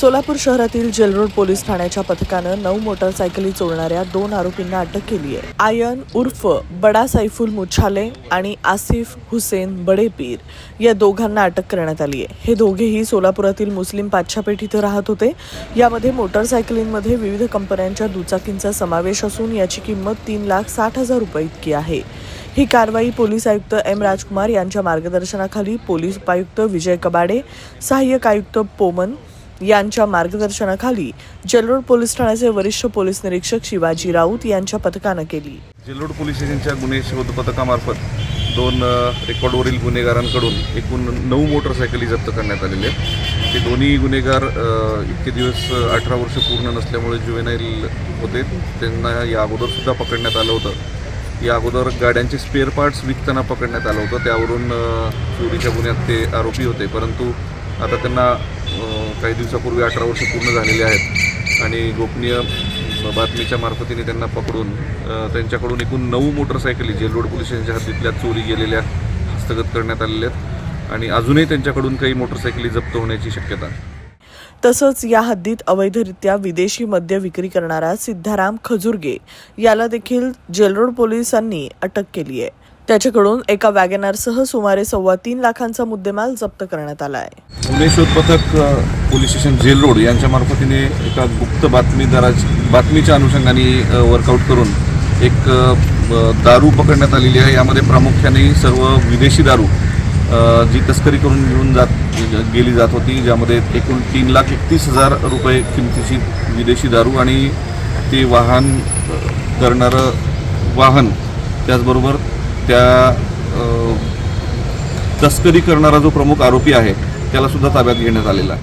सोलापूर शहरातील Jail Road police ठाण्याच्या पथकानं नऊ मोटरसायकली चोरणाऱ्या दोन आरोपींना अटक केली आहे आयन उर्फ बडा सैफुल मुछाले आणि आसिफ हुसेन बडेपीर या दोघांना अटक करण्यात आली आहे हे दोघेही सोलापुरातील मुस्लिम पाच्छापेठ इथं राहत होते. यामध्ये मोटरसायकलींमध्ये विविध कंपन्यांच्या दुचाकींचा समावेश असून याची किंमत तीन लाख साठ हजार रुपये इतकी आहे. ही कारवाई पोलीस आयुक्त एम राजकुमार यांच्या मार्गदर्शनाखाली पोलीस उपायुक्त विजय कबाडे सहाय्यक आयुक्त पोमन यांच्या मार्गदर्शनाखाली जलरोड पोलीस ठाण्याचे वरिष्ठ पोलीस निरीक्षक शिवाजी राऊत यांच्या पथकानं केली. जेलोड पोलीस स्टेशनच्या गुन्हे शोध पथकामार्फत दोन रेकॉर्डवरील गुन्हेगारांकडून एकूण नऊ मोटरसायकली जप्त करण्यात आलेले आहेत. ते दोन्ही गुन्हेगार इतके दिवस अठरा वर्ष पूर्ण नसल्यामुळे जुवेनाईल होते. त्यांना या अगोदर सुद्धा पकडण्यात आलं होतं. या अगोदर गाड्यांचे स्पेअर पार्ट्स विकताना पकडण्यात आलं होतं. त्यावरून चोरीच्या गुन्ह्यात ते आरोपी होते. परंतु आता त्यांना काही दिवसापूर्वी अठरा वर्ष पूर्ण झालेले आहेत आणि गोपनीय बातमीच्या मार्फतीने त्यांना पकडून त्यांच्याकडून एकूण नऊ मोटरसायकली जेल रोड पोलीस स्टेशनच्या हद्दीतल्या चोरी गेलेल्या हस्तगत करण्यात आलेल्या आहेत आणि अजूनही त्यांच्याकडून काही मोटरसायकली जप्त होण्याची शक्यता आहे. तसंच या हद्दीत अवैधरित्या विदेशी मद्य विक्री करणारा सिद्धाराम खजुर्गे याला देखील जेलरोड पोलिसांनी अटक केली आहे. त्याच्याकडून एका वॅगनारसह सुमारे सव्वा तीन लाखांचा मुद्देमाल जप्त करण्यात आला आहे. पुणे शोध पथक पोलीस स्टेशन जेल रोड यांच्या मार्फतीने एका गुप्त बातमीदाराची बातमीच्या अनुषंगाने वर्कआउट करून एक दारू पकडण्यात आलेली आहे. यामध्ये प्रामुख्याने सर्व विदेशी दारू जी तस्करी करून घेऊन जात गेली जात होती ज्यामध्ये एकूण तीन लाख एकतीस हजार रुपये किमतीची विदेशी दारू आणि ते वाहन करणारं वाहन त्याचबरोबर त्या तस्करी करणारा जो प्रमुख आरोपी आहे त्याला सुद्धा ताब्यात घेण्यात आलेला आहे.